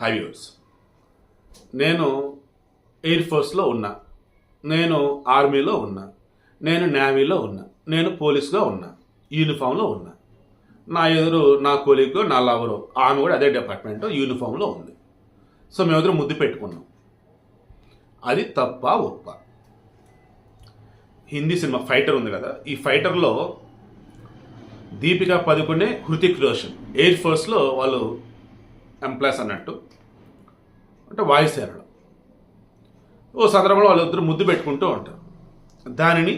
High హైవ్యూర్స్ నేను air ఫోర్స్లో ఉన్నా. నేను ఆర్మీలో ఉన్నా. నేను నేవీలో ఉన్నా. నేను పోలీస్లో ఉన్నా. యూనిఫామ్లో ఉన్నా. నా ఎదురు నా కొలీగ్ నా లవరు ఆమె కూడా అదే డిపార్ట్మెంట్ యూనిఫామ్లో ఉంది. సో మేమిద్దరం ముద్దు పెట్టుకున్నాం. అది తప్ప ఒప్ప? హిందీ సినిమా ఫైటర్ ఉంది కదా? ఈ ఫైటర్లో దీపికా పదుకునే హృతిక్ రోషన్. ఎయిర్ ఫోర్స్లో వాళ్ళు ఎంప్లాయస్ అన్నట్టు. అంటే వాయుసేనలో ఓ సందర్భంలో వాళ్ళిద్దరు ముద్దు పెట్టుకుంటూ ఉంటారు. దానిని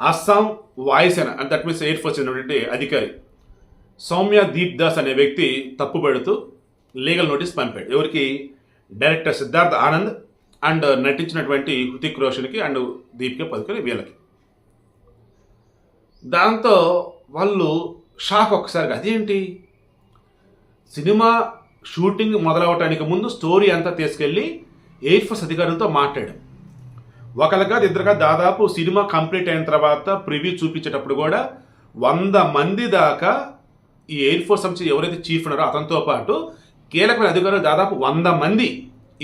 అస్సాం వాయుసేన అంటే దట్ మీన్స్ ఎయిర్ ఫోర్స్ ఉన్నటువంటి అధికారి సౌమ్య దీప్ దాస్ అనే వ్యక్తి తప్పుపడుతూ లీగల్ నోటీస్ పంపాడు. ఎవరికి? డైరెక్టర్ సిద్ధార్థ్ ఆనంద్ అండ్ నటించినటువంటి హృతిక్ రోషన్కి అండ్ దీపిక పదుకొని వీళ్ళకి. దాంతో వాళ్ళు షాక్ ఒక్కసారిగా అదేంటి? సినిమా షూటింగ్ మొదలవటానికి ముందు స్టోరీ అంతా తీసుకెళ్ళి ఎయిర్ ఫోర్స్ అధికారులతో మాట్లాడాం. ఒకరిగా ఇద్దరుగా దాదాపు సినిమా కంప్లీట్ అయిన తర్వాత ప్రివ్యూ చూపించేటప్పుడు కూడా వంద మంది దాకా ఈ ఎయిర్ ఫోర్స్ సంబంధించి ఎవరైతే చీఫ్ ఉన్నారో అతనితో పాటు కీలకమైన అధికారులు దాదాపు వంద మంది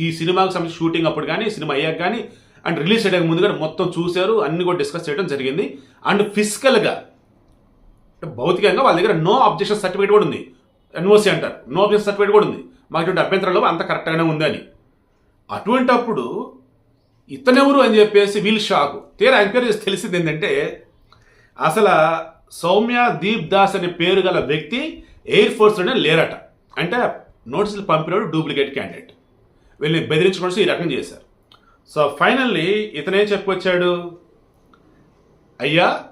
ఈ సినిమాకి సంబంధించి షూటింగ్ అప్పుడు కానీ సినిమా అయ్యాక కానీ అండ్ రిలీజ్ చేయడానికి ముందు కానీ మొత్తం చూశారు. అన్ని కూడా డిస్కస్ చేయడం జరిగింది. అండ్ ఫిజికల్గా అంటే భౌతికంగా వాళ్ళ దగ్గర నో అబ్జెక్షన్ సర్టిఫికేట్ కూడా ఉంది. ఎన్ఓసి అంటారు. నో అబ్జెక్షన్ సర్టిఫికేట్ కూడా ఉంది. మాకు ఇటువంటి అభ్యంతరాలు అంత కరెక్ట్గానే ఉంది అని. అటువంటప్పుడు ఇతనెవరు అని చెప్పేసి వీళ్ళు షాకు. తీరా ఎంక్వైరీ చేసి తెలిసింది ఏంటంటే అసలు సౌమ్య దీప్ దాస్ అనే పేరు గల వ్యక్తి ఎయిర్ ఫోర్స్లోనే లేరట. అంటే నోటీసులు పంపినప్పుడు డూప్లికేట్ క్యాండిడేట్. వీళ్ళని బెదిరించుకోవచ్చు ఈ రకం చేశారు. సో ఫైనల్లీ ఇతనే చెప్పుకొచ్చాడు అయ్యా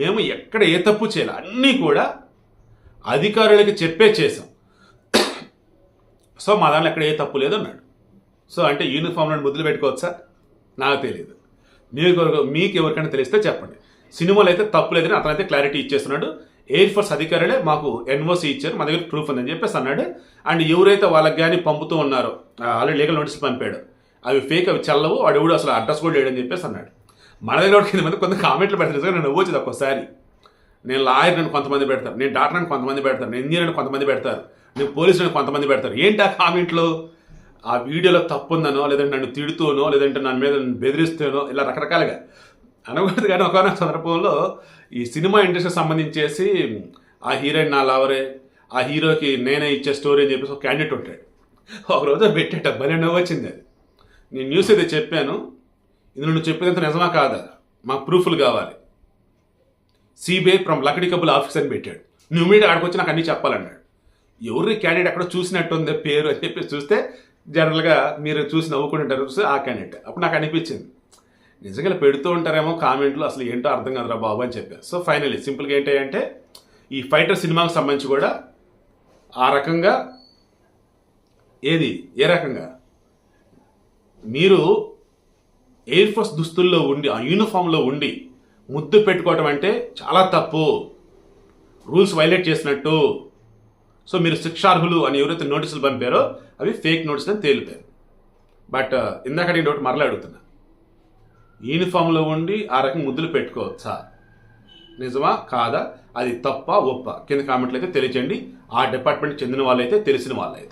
మేము ఎక్కడ ఏ తప్పు చేయాలి అన్నీ కూడా అధికారులకి చెప్పే చేసాం సో మా దాంట్లో ఎక్కడ ఏ తప్పు లేదన్నాడు. సో అంటే యూనిఫామ్లను ముద్దులు పెట్టుకోవచ్చా? నాకు తెలియదు. మీకు మీకు ఎవరికైనా తెలిస్తే చెప్పండి. సినిమాలో అయితే తప్పు లేదని అతనైతే క్లారిటీ ఇచ్చేస్తున్నాడు. ఎయిర్ ఫోర్స్ అధికారులే మాకు ఎన్ఓసి ఇచ్చారు. మా దగ్గర ప్రూఫ్ ఉందని చెప్పేసి అన్నాడు. అండ్ ఎవరైతే వాళ్ళకి కానీ పంపుతూ ఉన్నారో ఆల్రెడీ లీగల్ నోటీసులు పంపాడు అవి ఫేక్ అవి చల్లవు వాడు ఎవడు అసలు అడ్రస్ కూడా లేడని చెప్పేసి అన్నాడు. మన దగ్గర కూడా కొంత కామెంట్లు పెడతారు. నేను వచ్చేది ఒక్కోసారి. నేను లాయర్ అని కొంతమంది పెడతారు. నేను డాక్టర్ అని కొంతమంది పెడతారు. నేను ఇంజనీర్ అని కొంతమంది పెడతారు. నేను పోలీసు అని కొంతమంది పెడతారు. ఏంటి ఆ కామెంట్లు? ఆ వీడియోలో తప్పు ఉందనో లేదంటే నన్ను తిడుతూనో లేదంటే నన్ను మీద బెదిరిస్తూనో ఇలా రకరకాలుగా. అనకూడదు కానీ ఒకనొక సందర్భంలో ఈ సినిమా ఇండస్ట్రీకి సంబంధించేసి ఆ హీరోయిన్ నా లవరే ఆ హీరోకి నేనే ఇచ్చే స్టోరీ అని చెప్పేసి ఒక క్యాండిడేట్ ఉంటాడు. ఒక రోజు పెట్టేట భలే నవ్వు వచ్చింది అది. నేను న్యూస్ అయితే చెప్పాను. ఇది నువ్వు చెప్పినంత నిజమా కాదా? మాకు ప్రూఫ్లు కావాలి. CBI from Lakdi Kapul office అని పెట్టాడు. నువ్వు మీడియా ఆడికి వచ్చి నాకు అన్నీ చెప్పాలన్నాడు. ఎవరి క్యాండిడేట్ అక్కడ చూసినట్టు ఉంది పేరు అని చెప్పి చూస్తే జనరల్గా మీరు చూసి నవ్వుకుంటుంటారు చూస్తే ఆ క్యాండిడేట్ అప్పుడు నాకు అనిపించింది. నిజంగా పెడుతూ ఉంటారేమో కామెంట్లు అసలు ఏంటో అర్థం కాదురా బాబు అని చెప్పారు సో ఫైనలీ సింపుల్గా ఏంటి అంటే ఈ ఫైటర్ సినిమాకి సంబంధించి కూడా ఆ రకంగా ఏది? ఏ రకంగా? మీరు ఎయిర్ ఫోర్స్ దుస్తుల్లో ఉండి ఆ యూనిఫామ్లో ఉండి ముద్దు పెట్టుకోవటం అంటే చాలా తప్పు. రూల్స్ వైలేట్ చేసినట్టు. సో మీరు శిక్షార్హులు అని ఎవరైతే నోటీసులు పంపారో అవి ఫేక్ నోటీసులు అని తేలిపారు బట్ ఇందాక నేను ఒకటి మరలా అడుగుతున్నా. యూనిఫామ్లో ఉండి ఆ రకం ముద్దులు పెట్టుకోవచ్చా? నిజమా? కాదా? అది తప్ప? ఒప్ప? కింద కామెంట్లు అయితే తెలియచేయండి. ఆ డిపార్ట్మెంట్ చెందిన వాళ్ళైతే తెలిసిన వాళ్ళైతే.